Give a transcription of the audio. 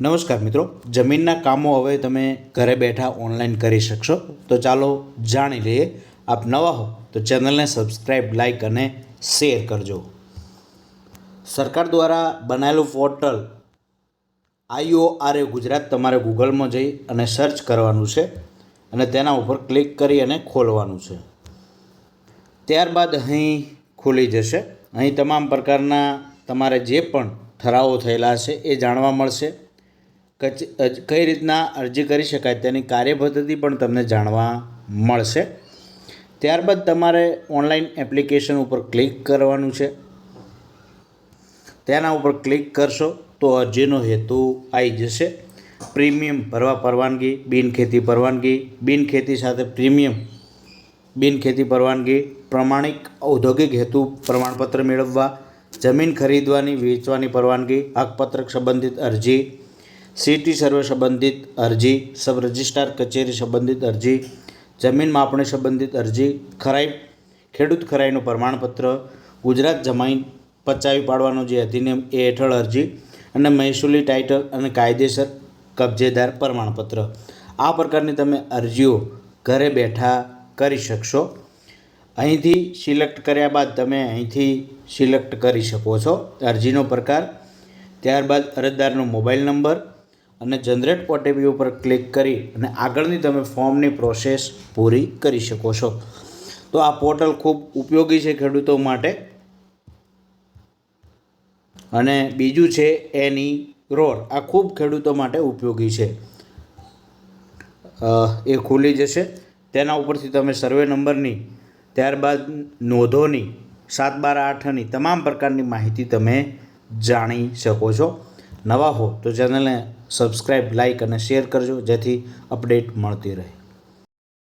નમસ્કાર મિત્રો. જમીનના કામો હવે તમે ઘરે બેઠા ઓનલાઈન કરી શકશો. તો ચાલો જાણી લઈએ. આપ નવા હો તો ચેનલને સબસ્ક્રાઈબ લાઈક અને શેર કરજો. સરકાર દ્વારા બનાવેલું પોર્ટલ આઈઓઆરએ ગુજરાત તમારે ગૂગલમાં જઈ અને સર્ચ કરવાનું છે અને તેના ઉપર ક્લિક કરી અને ખોલવાનું છે. ત્યારબાદ અહીં ખુલી જશે. અહીં તમામ પ્રકારના તમારે જે પણ ઠરાવો થયેલા છે એ જાણવા મળશે. કઈ રીતના અરજી કરી શકાય તેની કાર્યપદ્ધતિ પણ તમને જાણવા મળશે. ત્યારબાદ તમારે ઓનલાઈન એપ્લિકેશન ઉપર ક્લિક કરવાનું છે. તેના ઉપર ક્લિક કરશો તો અરજીનો હેતુ આવી જશે. પ્રીમિયમ ભરવા પરવાનગી, બિનખેતી પરવાનગી, બિનખેતી સાથે પ્રીમિયમ, બિનખેતી પરવાનગી, પ્રમાણિક ઔદ્યોગિક હેતુ પ્રમાણપત્ર મેળવવા, જમીન ખરીદવાની, વેચવાની પરવાનગી હકપત્રક સંબંધિત અરજી સિટી સર્વે સંબંધિત અરજી, સબ રજિસ્ટ્રાર કચેરી સંબંધિત અરજી, જમીન માપણી સંબંધિત અરજી, ખરાઈ, ખેડૂત ખરાઈનું પ્રમાણપત્ર, ગુજરાત જમાઈ પચાવી પાડવાનો જે અધિનિયમ એ હેઠળ અરજી અને મહેસૂલી ટાઇટલ અને કાયદેસર કબજેદાર પ્રમાણપત્ર. આ પ્રકારની તમે અરજીઓ ઘરે બેઠા કરી શકશો. અહીંથી સિલેક્ટ કર્યા બાદ તમે અહીંથી સિલેક્ટ કરી શકો છો અરજીનો પ્રકાર. ત્યારબાદ અરજદારનો મોબાઈલ નંબર અને જનરેટ ઓટીપી ઉપર ક્લિક કરી અને આગળની તમે ફોર્મની પ્રોસેસ પૂરી કરી શકો છો. તો આ પોર્ટલ ખૂબ ઉપયોગી છે ખેડૂતો માટે. અને બીજું છે એની રોડ આ ખૂબ ખેડૂતો માટે ઉપયોગી છે. એ ખુલી જશે. તેના ઉપરથી તમે સર્વે નંબરની, ત્યારબાદ નોંધોની, સાત બાર આઠની તમામ પ્રકારની માહિતી તમે જાણી શકો છો. નવા હો તો ચેનલને સબસ્ક્રાઈબ લાઈક અને શેર કરજો જેથી અપડેટ મળતી રહે.